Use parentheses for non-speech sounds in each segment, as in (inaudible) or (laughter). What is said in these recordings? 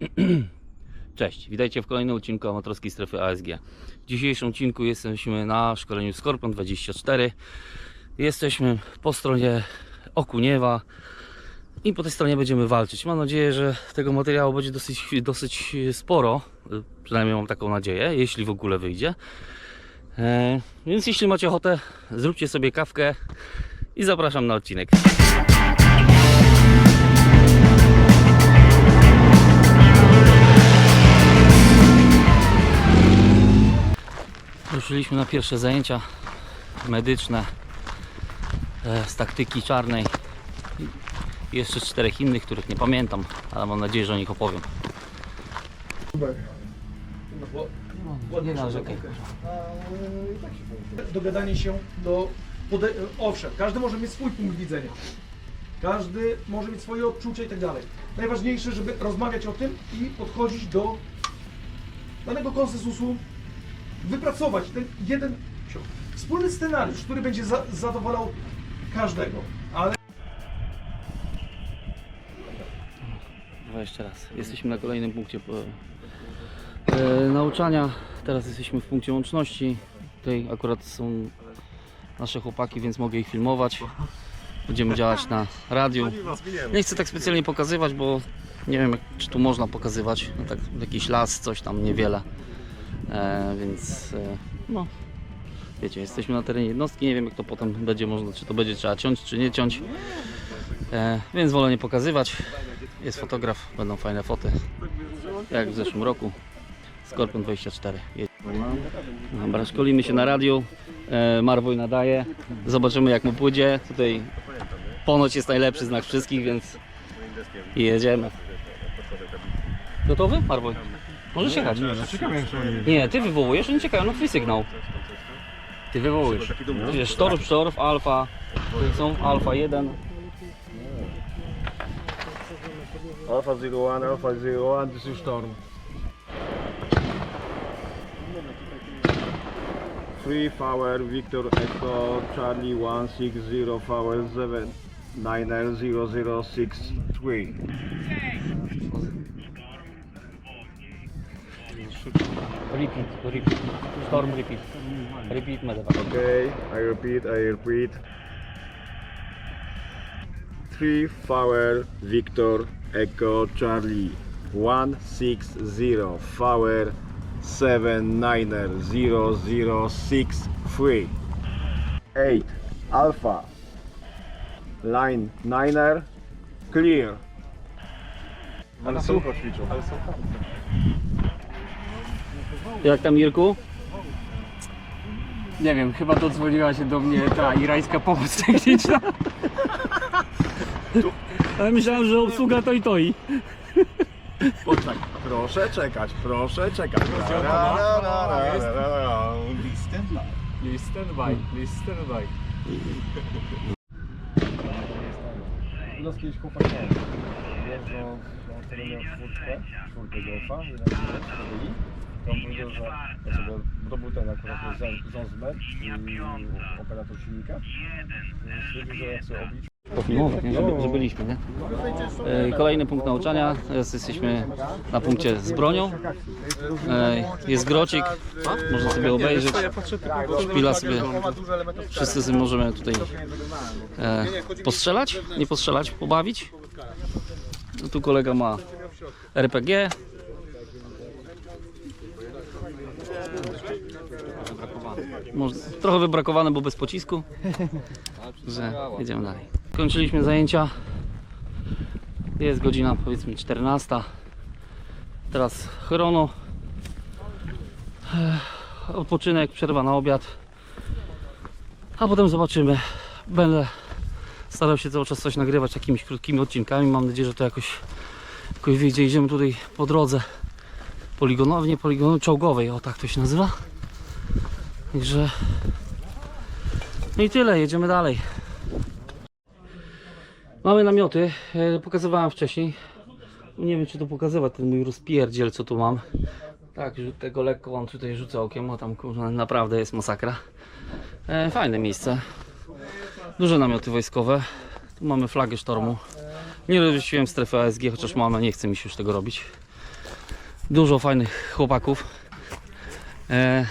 (clears throat) Cześć, witajcie w kolejnym odcinku amatorskiej strefy ASG. W dzisiejszym odcinku jesteśmy na szkoleniu Skorpion 24. Jesteśmy po stronie Okuniewa i po tej stronie będziemy walczyć. Mam nadzieję, że tego materiału będzie dosyć, dosyć sporo, przynajmniej mam taką nadzieję, jeśli w ogóle wyjdzie. E, więc jeśli macie ochotę, zróbcie sobie kawkę i zapraszam na odcinek. Ruszyliśmy na pierwsze zajęcia medyczne e, z taktyki czarnej. I jeszcze czterech innych, których nie pamiętam, ale mam nadzieję, że o nich opowiem. Nie narzekaj. dogadanie się do pode... owszem, każdy może mieć swój punkt widzenia. Każdy może mieć swoje odczucia i tak dalej. Najważniejsze, żeby rozmawiać o tym i podchodzić do danego konsensusu, wypracować ten jeden wspólny scenariusz, który będzie za zadowalał każdego. Ale Dwa jeszcze raz. Jesteśmy na kolejnym punkcie e, nauczania. Teraz jesteśmy w punkcie łączności. Tutaj akurat są nasze chłopaki, więc mogę ich filmować. Będziemy działać na radiu. Nie chcę tak specjalnie pokazywać, bo nie wiem, czy tu można pokazywać. No tak, jakiś las, coś tam, niewiele. E, więc e, no, wiecie, jesteśmy na terenie jednostki. Nie wiem, jak to potem będzie można, czy to będzie trzeba ciąć, czy nie ciąć. E, więc wolę nie pokazywać. Jest fotograf, będą fajne foty. Jak w zeszłym roku. Skorpion 24. Jedź. Dobra, szkolimy się na radiu. E, Marwoj nadaje. Zobaczymy jak mu pójdzie. Tutaj ponoć jest najlepszy znak wszystkich, więc jedziemy. Gotowy? Marwoj. Możesz jechać. Nie, ty wywołujesz, oni czekają na twój sygnał. Ty wywołujesz. Wiesz, sztorm, sztorm, alfa. Tutaj są alfa 1. Alpha 01, Alpha 01, this is Storm. Three Power Victor Echo Charlie 160 Power 7 Niner 0063. Repeat, repeat. Storm repeat. Repeat medevac. Okay, I repeat, I repeat. Three Power Victor Echo Charlie 160 Power 7 Niner 0063. 8 Alpha Line Niner Clear. Ale sucho ćwiczą. Jak tam Mirku? Nie wiem, chyba dodzwoniła się do mnie ta irańska pomoc (laughs) techniczna. Ale myślałem, że obsługa to i to i. Poczekaj, proszę czekać, proszę czekać. Ra, ra, ra, ra, ra, ra, ra. Please stand by, stand by. U nas kiedyś chłopak miał. Jeżdżą, on wtedy miał czwórkę, czwórkę golfa, jeden. To powiedział, że sobie, to był ten akurat Zonsmer i operator silnika. Stwierdził, że jak sobie obliczył, Pofilmować, nie? Żeby, że byliśmy, nie? E, Kolejny punkt nauczania. Teraz jesteśmy na punkcie z bronią. E, Jest grocik, można sobie obejrzeć. Szpila sobie. Wszyscy sobie możemy tutaj e, postrzelać, nie postrzelać, pobawić. No tu kolega ma RPG. Może, trochę wybrakowane, bo bez pocisku. Że jedziemy dalej. Kończyliśmy zajęcia. Jest godzina powiedzmy 14. Teraz chrono. Odpoczynek, przerwa na obiad. A potem zobaczymy. Będę starał się cały czas coś nagrywać takimi krótkimi odcinkami. Mam nadzieję, że to jakoś, jakoś wyjdzie. Idziemy tutaj po drodze poligonowej, nie poligonowej, czołgowej, o tak to się nazywa. Także no i tyle, jedziemy dalej. Mamy namioty, e, pokazywałem wcześniej. Nie wiem czy to pokazywać, ten mój rozpierdziel co tu mam. Tak, tego lekko wam tutaj rzucę okiem, bo tam kurwa, naprawdę jest masakra. E, fajne miejsce. Duże namioty wojskowe. Tu mamy flagę sztormu. Nie rozrzuciłem strefy ASG, chociaż mamy, nie chce mi się już tego robić. Dużo fajnych chłopaków. E,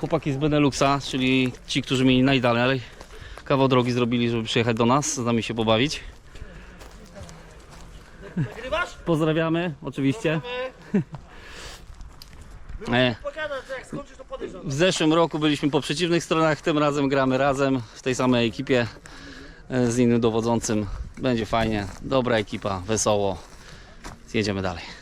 chłopaki z Beneluxa, czyli ci, którzy mieli najdalej. Kawał drogi zrobili, żeby przyjechać do nas, z nami się pobawić. Pozdrawiamy, oczywiście. E, w zeszłym roku byliśmy po przeciwnych stronach, tym razem gramy razem w tej samej ekipie e, z innym dowodzącym. Będzie fajnie, dobra ekipa, wesoło. Jedziemy dalej.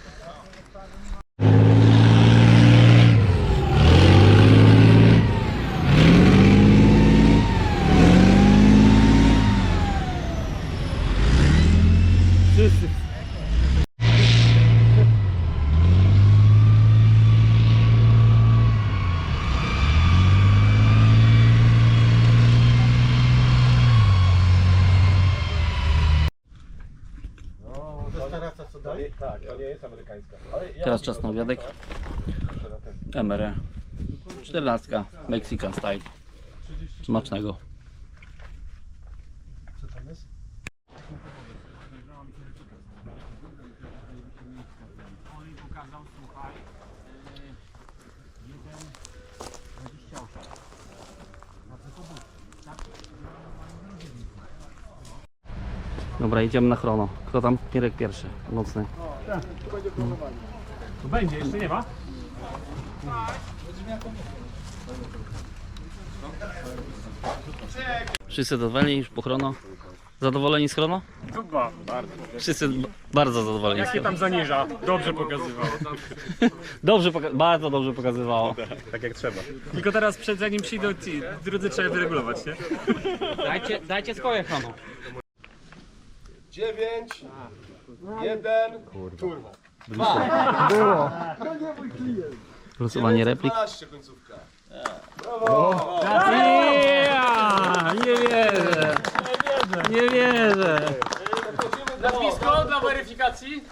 Ja Teraz czas na obiadek. MR. 14. Mexican style. Smacznego. Dobra, idziemy na chrono. Kto tam? Mirek pierwszy, mocny. Tu będzie, jeszcze nie ma? Wszyscy zadowoleni już po chrono? Zadowoleni z chrono? Chyba, bardzo. Wszyscy b- bardzo zadowoleni. z Jak się chrono. tam zaniża? Dobrze pokazywał. (laughs) Dobrze, poka- bardzo dobrze pokazywało. tak jak trzeba. Tylko teraz przed zanim przyjdą ci drudzy trzeba wyregulować, nie? Dajcie, dajcie swoje chrono. 9, 1, Losowanie replik. 12 końcówka. Ja, nie wierzę. Nie wierzę. Nazwisko dla weryfikacji?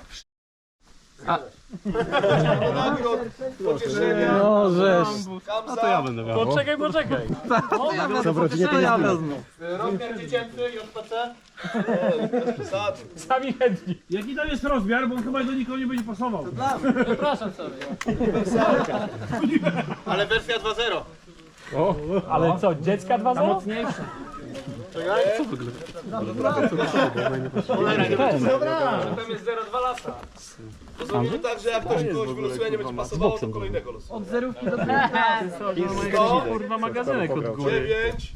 Nagród, pocieszenia, No żeż. kamza, Poczekaj, poczekaj. rozmiar dziecięcy, JPC. (laughs) Sami chętni. Jaki tam jest rozmiar, bo on chyba do nikogo nie będzie pasował. Ale wersja 2.0. Ale co, dziecka 2 Mocniejsze. Tam jest 0,2 lasa. To zrobimy tak, że jak ktoś kogoś wylosuje, nie będzie pasowało, to kolejnego losu. Od zerówki do (laughs) Kurwa magazynek od góry. 9,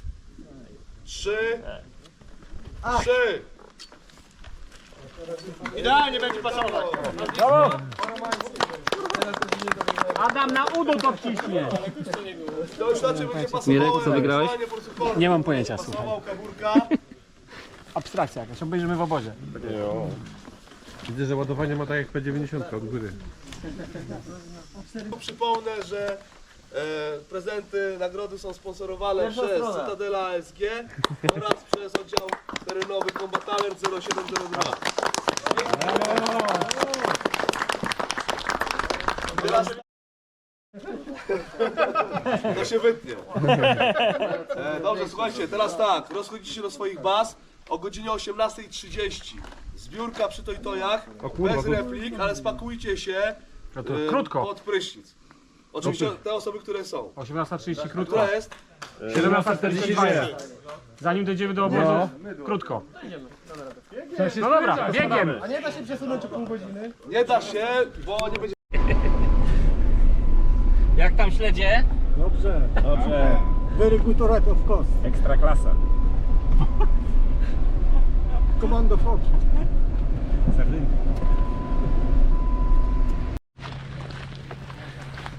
3, 3. Idealnie będzie pasować. Adam na udo to wciśnie. To już raczej będzie pasowało. Mirek, co wygrałeś? Nie mam pojęcia, słuchaj. Pasował kaburka. (laughs) Abstrakcja jakaś, obejrzymy w obozie. Widzę, że ładowanie ma tak jak P90 od góry. Przypomnę, że e, prezenty, nagrody są sponsorowane przez Cytadela ASG oraz przez oddział terenowy Combat Alert 0702. Teraz... To się wytnie. E, dobrze, słuchajcie, teraz tak, rozchodzicie się do swoich baz o godzinie 18.30. Zbiórka przy Tojtojach, bez replik, ale spakujcie się e, krótko. pod prysznic. Oczywiście te osoby, które są. 18.30 krótko. Która jest? 17.42. Zanim dojdziemy do obozu, krótko. No dobra, biegiem. Nie da się, bo nie będzie (laughs) Jak tam śledzie? Very good right of course. Ekstra klasa. Commando Fox.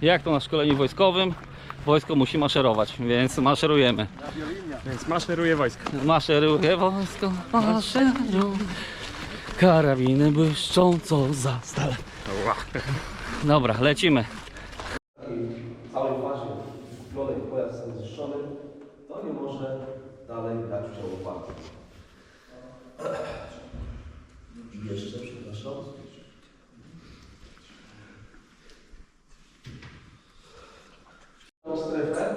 Jak to na szkoleniu wojskowym? Wojsko musi maszerować, więc maszerujemy. Więc maszeruje wojsko. Maszeruje wojsko, maszeruj. Karabiny błyszcząco za stal. Dobra, lecimy. w całej fazie kupiony pojazd zostanie zniszczony, to nie może dalej brać udziału w walce. I jeszcze, przepraszam, strefę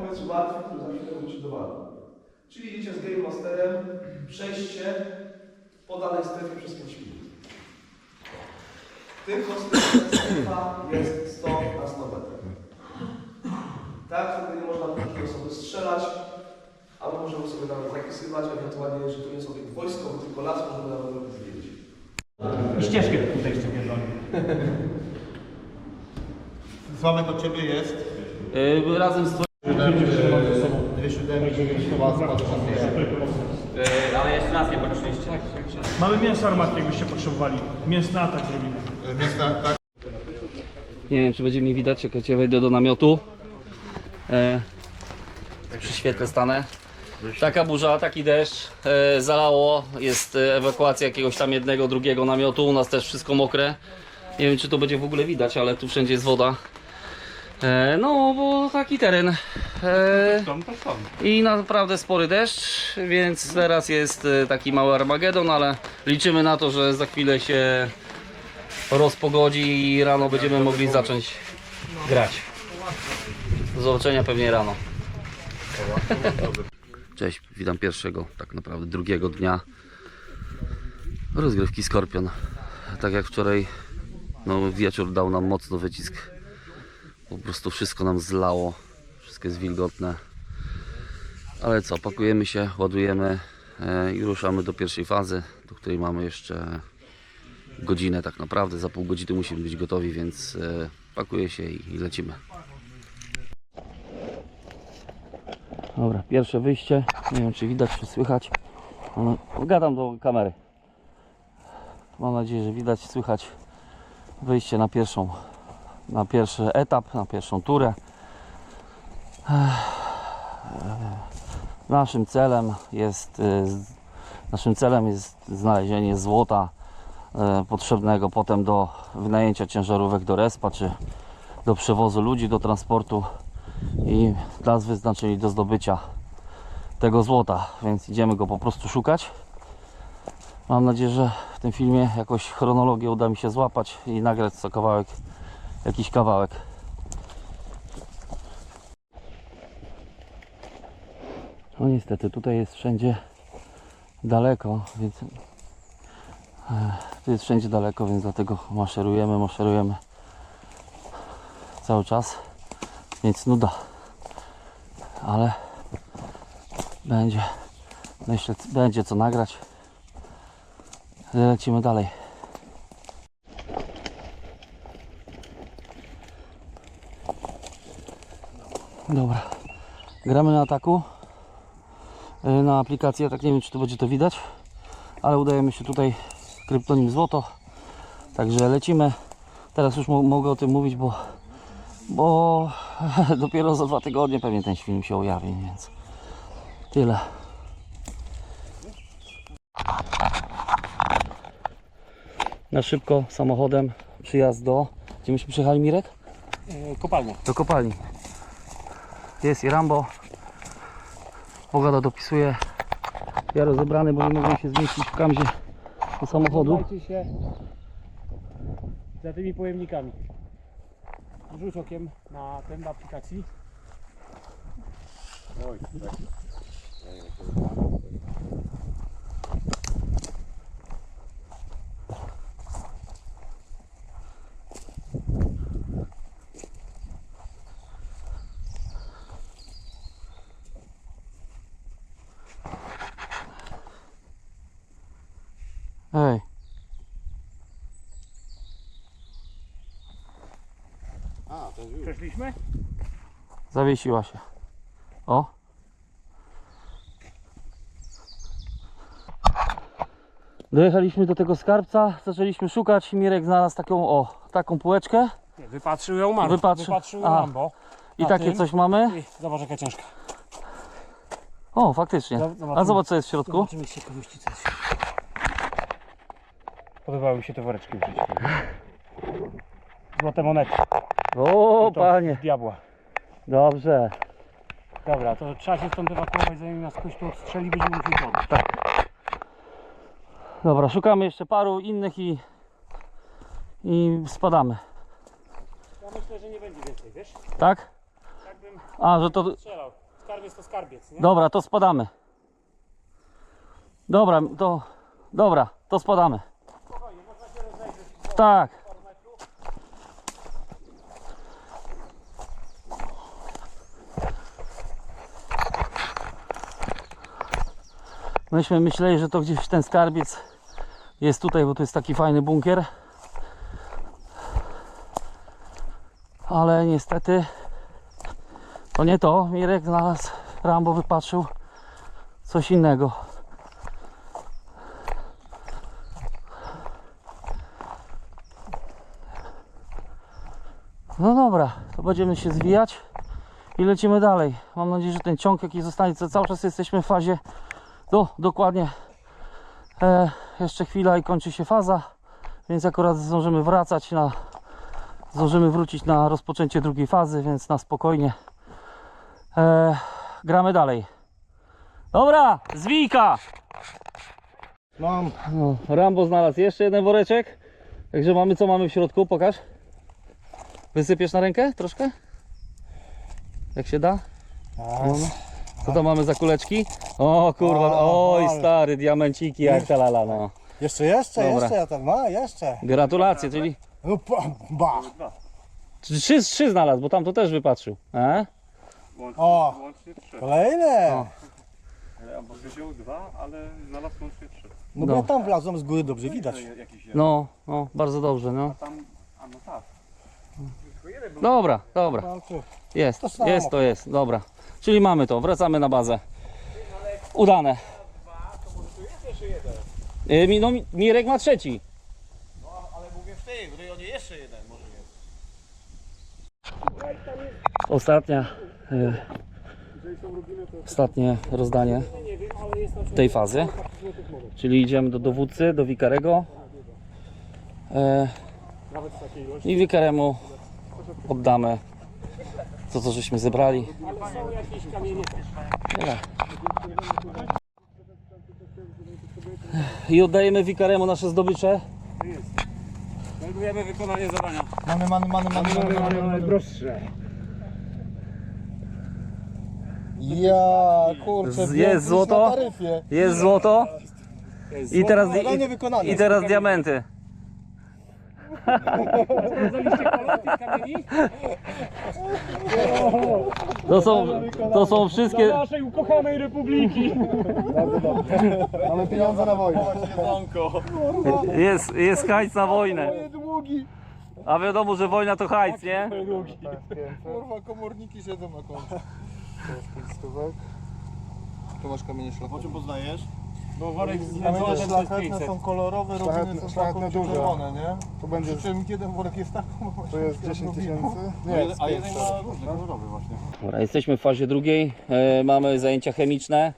powiedzmy martwy, który za chwilę wróci do walki. Czyli idziecie z Game Masterem, przejście po danej strefie przez 5 minut. Tylko strefa jest 100 na 100 metrów. Tak, wtedy nie można drugiej osoby strzelać, albo możemy sobie nawet zapisywać, ewentualnie, że to nie jest obiekt wojskowy, tylko las, możemy nawet robić zdjęcie. I ścieżkę tutaj jeszcze pierdolę. Sławek od Ciebie jest. Yy, razem z Dwie siódemki, chyba spadł Ale jeszcze raz nie patrzyliście. Mamy mięso armatnie, jakbyście potrzebowali. Mięsny atak zrobimy. Miasta, tak. Nie wiem, czy będzie mi widać, jak ja wejdę do namiotu. E, przy świetle stanę. Taka burza, taki deszcz, e, zalało, jest e, ewakuacja jakiegoś tam jednego, drugiego namiotu, u nas też wszystko mokre. Nie wiem, czy to będzie w ogóle widać, ale tu wszędzie jest woda. E, no, bo taki teren. E, I naprawdę spory deszcz, więc teraz jest e, taki mały Armagedon, ale liczymy na to, że za chwilę się rozpogodzi i rano będziemy mogli zacząć grać. Do zobaczenia pewnie rano. Cześć, witam pierwszego, tak naprawdę drugiego dnia rozgrywki Skorpion. Tak jak wczoraj, no wieczór dał nam mocno wycisk. Po prostu wszystko nam zlało, wszystko jest wilgotne. Ale co, pakujemy się, ładujemy e, i ruszamy do pierwszej fazy, do której mamy jeszcze godzinę tak naprawdę. Za pół godziny musimy być gotowi, więc e, pakuję się i, lecimy. Dobra, pierwsze wyjście. Nie wiem czy widać, czy słychać. Ale gadam do kamery. Mam nadzieję, że widać, słychać wyjście na pierwszą na pierwszy etap, na pierwszą turę. Naszym celem jest z- naszym celem jest znalezienie złota e, potrzebnego potem do wynajęcia ciężarówek do respa, czy do przewozu ludzi, do transportu i nas wyznaczyli do zdobycia tego złota, więc idziemy go po prostu szukać. Mam nadzieję, że w tym filmie jakoś chronologię uda mi się złapać i nagrać co kawałek, jakiś kawałek. No niestety, tutaj jest wszędzie daleko, więc tu jest wszędzie daleko, więc dlatego maszerujemy, maszerujemy cały czas, więc nuda. Ale będzie, myślę, będzie co nagrać. Lecimy dalej. Dobra, gramy na ataku. Y, na aplikację, tak nie wiem czy to będzie to widać ale udajemy się tutaj kryptonim złoto. Także lecimy. Teraz już mo- mogę o tym mówić bo bo (laughs) dopiero za dwa tygodnie pewnie ten film się ujawi więc tyle. Na szybko samochodem przyjazd do gdzie myśmy przyjechali Mirek? Kopalnia. do kopalni jest i Rambo pogoda dopisuje ja rozebrany, bo nie mogłem się zmieścić w kamzie do samochodu Dajcie się za tymi pojemnikami. Rzuć okiem na ten aplikacji. Ej. Zawiesiła się. O. Dojechaliśmy do tego skarbca, zaczęliśmy szukać. Mirek znalazł taką, o, taką półeczkę. Nie, wypatrzył ją Mark. Wypatrzy- Wypatrzył ją A. Rambo. I takie tym? coś mamy. I zobacz jaka ciężka. O, faktycznie. Zobaczymy. A zobacz co jest w środku. Zobaczymy z ciekawości co jest. Podobały mi się te woreczki w życiu. (laughs) Złote monety. O, to panie. Diabła. Dobrze. Dobra, to trzeba się stąd ewakuować, zanim nas ktoś tu odstrzeli, będziemy musieli podejść. Dobra, szukamy jeszcze paru innych i i spadamy. Ja myślę, że nie będzie więcej, wiesz? Tak? Tak A, że to strzelał. Skarbiec to skarbiec, nie? Dobra, to spadamy. Dobra, to dobra, to spadamy. Tak. Myśmy myśleli, że to gdzieś ten skarbiec jest tutaj, bo to jest taki fajny bunkier. Ale niestety to nie to. Mirek znalazł, Rambo wypatrzył coś innego. No dobra, to będziemy się zwijać i lecimy dalej. Mam nadzieję, że ten ciąg jaki zostanie, to cały czas jesteśmy w fazie do dokładnie e, jeszcze chwila i kończy się faza, więc akurat zdążymy wracać na zdążymy wrócić na rozpoczęcie drugiej fazy, więc na spokojnie e, gramy dalej. Dobra, zwijka! Mam. No, Rambo znalazł jeszcze jeden woreczek. Także mamy co mamy w środku, pokaż. Wysypiesz na rękę troszkę? Jak się da? No, no. Co to mamy za kuleczki? O kurwa, O, oj ale- stary, diamenciki jak talala no. Jeszcze, jeszcze, Dobra. jeszcze, ja tam, no, jeszcze. Gratulacje, czyli No, pa, ba. trzy, trzy znalazł, bo tam to też wypatrzył. E? O, Łącznie trzy. kolejne. O. Albo wziął dwa, ale znalazł łącznie trzy. No bo No. ja tam wlazłem z góry, dobrze widać. Jakiś No, no, bardzo dobrze, no. tam, a no tak. Dobra, dobra. Walczy. Jest, To samo. jest to jest, dobra. Czyli mamy to, wracamy na bazę. Udane. Y, No, mi- Mirek ma trzeci. Ostatnia. y, Ostatnie rozdanie tej fazy. Czyli idziemy do dowódcy, do wikarego. E, I wikaremu oddamy to, co żeśmy zebrali. I oddajemy wikaremu nasze zdobycze. Znajdujemy wykonanie zadania. Mamy, mamy, mamy, mamy, mamy, mamy, mamy. Najdroższe. Ja, kurczę, Z- jest złoto? na taryfie. Jest złoto. I teraz, wykonane. i, i teraz diamenty. Sprawdzaliście kolor tych kamieni? To są, to są wszystkie. Naszej ukochanej republiki. Mamy pieniądze na wojnę. Jest, jest hajc na wojnę. długi. A wiadomo, że wojna to hajc, nie? Kurwa, komorniki siedzą na końcu. To jest pięć stówek. Tu masz kamienie szlachetne. Po czym poznajesz? Bo worek z to jest szlachetne 500. są kolorowe, robiny są szlachetne duże. czerwone, nie? To będzie... Przy czym jeden worek jest taką... To jest 10 tysięcy? Nie, a jeden ma różne kolorowe właśnie. Dobra, jesteśmy w fazie drugiej. E, mamy zajęcia chemiczne.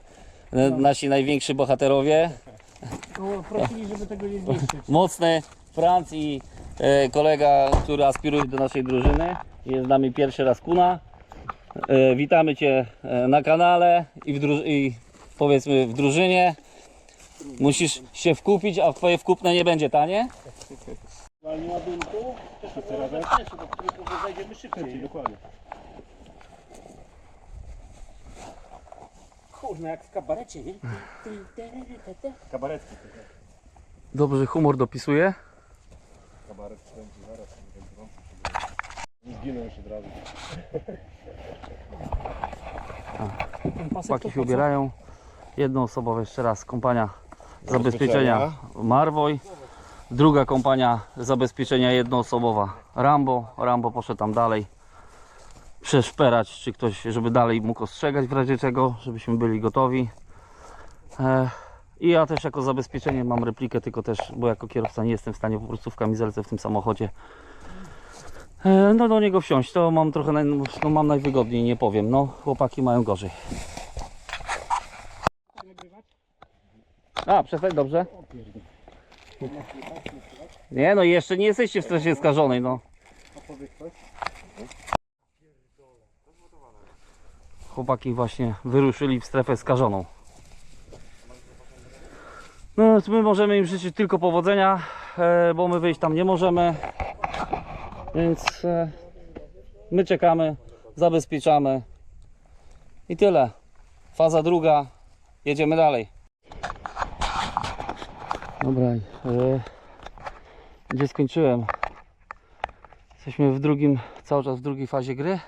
E, nasi najwięksi bohaterowie. No, prosili, żeby tego nie zniszczyć. Mocny Franc i e, kolega, który aspiruje do naszej drużyny. Jest z nami pierwszy raz Kuna. E, witamy Cię e, na kanale i, w druż- i powiedzmy w drużynie. Musisz się wkupić, a Twoje wkupne nie będzie tanie. Zwalnie ładunku. Też to teraz też, do których zajdziemy szybciej. Dokładnie. Kurna, jak w kabarecie, nie? Kabaretki. Dobrze, humor dopisuje. Zginął już od razu. Chłopaki się ubierają. Jednoosobowa jeszcze raz kompania zabezpieczenia Marwoj. Druga kompania zabezpieczenia jednoosobowa Rambo. Rambo poszedł tam dalej przeszperać, czy ktoś, żeby dalej mógł ostrzegać w razie czego, żebyśmy byli gotowi. E, I ja też jako zabezpieczenie mam replikę, tylko też, bo jako kierowca nie jestem w stanie po prostu w kamizelce w tym samochodzie e, no do niego wsiąść. To mam trochę, naj, no mam najwygodniej, nie powiem. No, chłopaki mają gorzej. A, przestań, dobrze. Nie no, jeszcze nie jesteście w stresie skażonej, no. Chłopaki właśnie wyruszyli w strefę skażoną. No, my możemy im życzyć tylko powodzenia, e, bo my wyjść tam nie możemy. Więc e, my czekamy, zabezpieczamy i tyle. Faza druga, jedziemy dalej. Dobra, e, gdzie skończyłem? Jesteśmy w drugim, cały czas w drugiej fazie gry.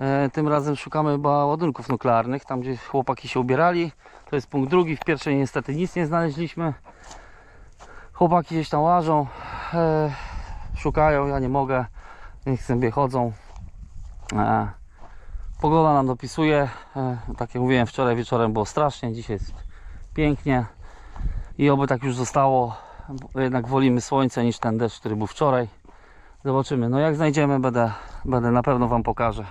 E, tym razem szukamy chyba ładunków nuklearnych, tam gdzie chłopaki się ubierali. To jest punkt drugi, w pierwszej niestety nic nie znaleźliśmy. Chłopaki gdzieś tam łażą, e, szukają, ja nie mogę, niech sobie chodzą. E, pogoda nam dopisuje, e, tak jak mówiłem wczoraj wieczorem było strasznie, dzisiaj jest pięknie i oby tak już zostało, jednak wolimy słońce niż ten deszcz, który był wczoraj. Zobaczymy, no jak znajdziemy będę, będę na pewno Wam pokażę,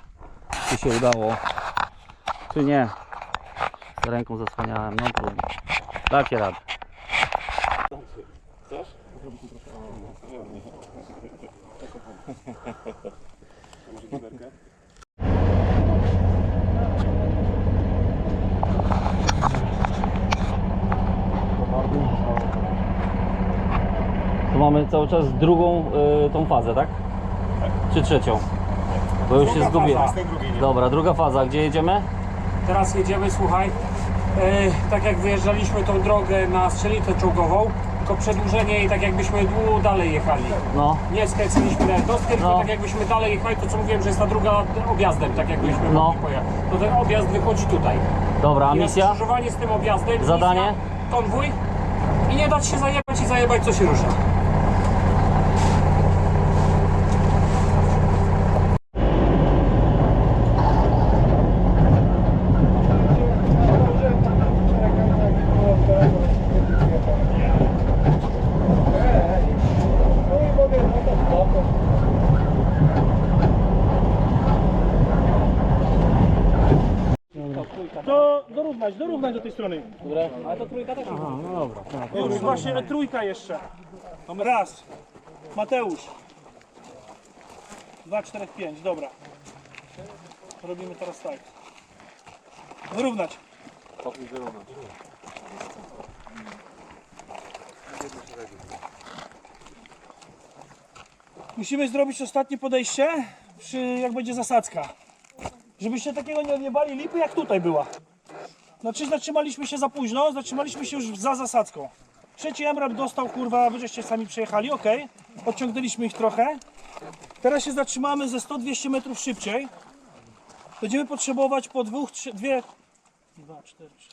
czy się udało, czy nie. Ręką zasłaniałem, no trudno. Dacie radę. To mamy cały czas drugą y, tą fazę, tak? Czy trzecią? Bo już się Druga zgubiłem. faza. Dobra, druga faza, gdzie jedziemy? Teraz jedziemy, słuchaj, e, tak jak wyjeżdżaliśmy tą drogę na strzelnicę czołgową, tylko przedłużenie jej tak jakbyśmy długo dalej jechali. No, Nie skręciliśmy na jednostkę, tylko No. tak jakbyśmy dalej jechali, to co mówiłem, że jest ta druga objazdem, tak jakbyśmy No. mogli pojechać. To ten objazd wychodzi tutaj. dobra, a I misja? skrzyżowanie z tym objazdem. Zadanie? Misja, konwój i nie dać się zajebać i zajebać co się rusza. Do, dorównać, dorównać do tej strony. Już właśnie trójka jeszcze. Raz. Mateusz. Dwa, czterech, pięć, dobra. Robimy teraz tak. Wyrównać. Musimy zrobić ostatnie podejście, przy, jak będzie zasadzka. Żebyście takiego nie odjebali lipy jak tutaj była. Znaczy zatrzymaliśmy się za późno, zatrzymaliśmy się już za zasadzką. Trzeci Emrap dostał, kurwa, wy żeście sami przejechali, ok. Odciągnęliśmy ich trochę. Teraz się zatrzymamy ze 100-200 metrów szybciej. Będziemy potrzebować po dwóch, trzy, dwie... Dwa, cztery, trzy.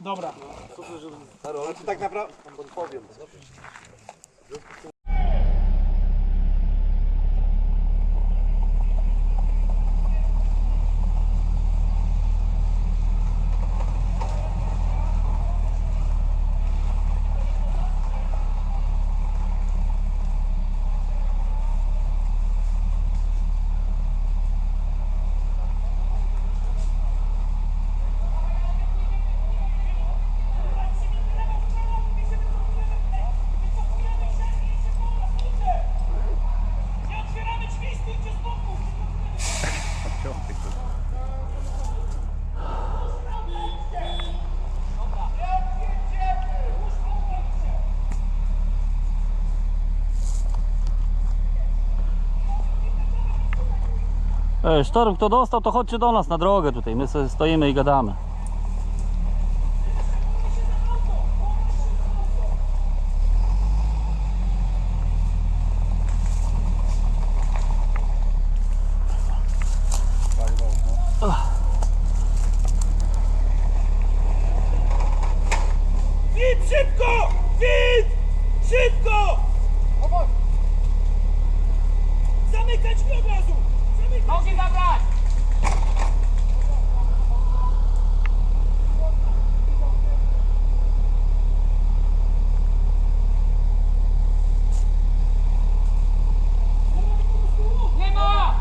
Dobra. E, Sztorm, kto dostał, to chodźcie do nas na drogę tutaj. My stoimy i gadamy. Wid, szybko! Wid! Szybko! Zamykać mi od razu! Zamykać! Nogi zabrać! Nie ma!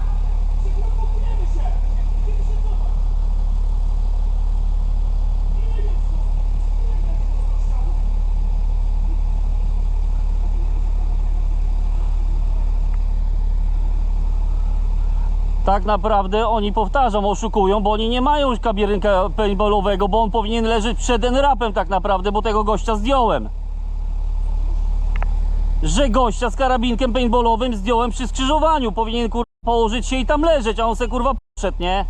się! się cofać! Tak naprawdę oni powtarzam, oszukują, bo oni nie mają już kabirynka paintballowego, bo on powinien leżeć przed rapem tak naprawdę, bo tego gościa zdjąłem. Że gościa z karabinkiem paintballowym zdjąłem przy skrzyżowaniu, powinien kurwa położyć się i tam leżeć, a on se kurwa poszedł, nie?